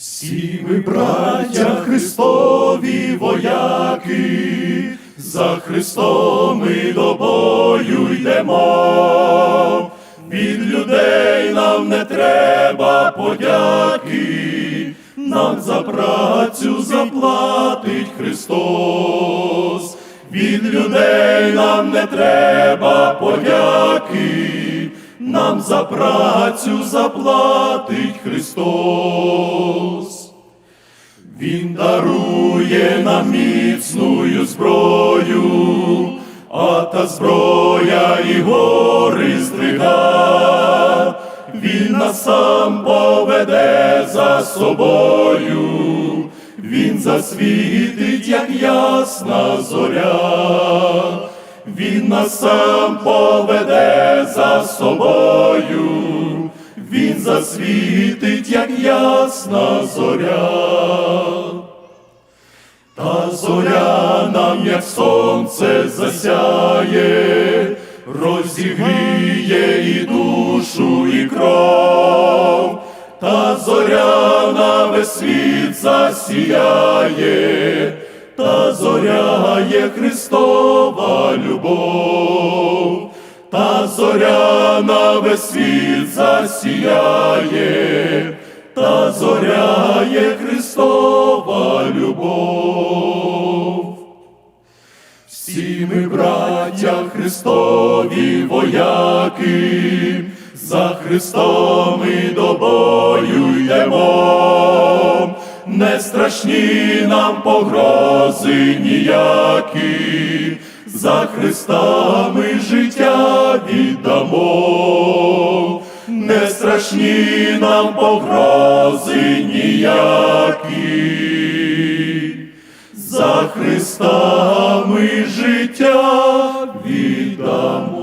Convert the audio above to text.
Всі ми, браття Христові вояки, за Христом ми до бою йдемо. Від людей нам не треба подяки, нам за працю заплатить Христос. Від людей нам не треба подяки, нам за працю заплатить Христос. Він дарує нам міцную зброю, а та зброя і гори здрига. Він нас сам поведе за собою, він засвітить, як ясна зоря. Він нас сам поведе собою, він засвітить, як ясна зоря. Та зоря нам, як сонце, засяє, розігріє і душу, і кров, та зоря на світ засіяє, та зоря є Христова любов, зоря на весь світ засіяє, та зоря є Христова любов. Всі ми, браття Христові вояки, за Христом ми до бою йдемо, не страшні нам погрози ніякі, за Христа ми життя віддамо, не страшні нам погрози ніякі. За Христа ми життя віддамо.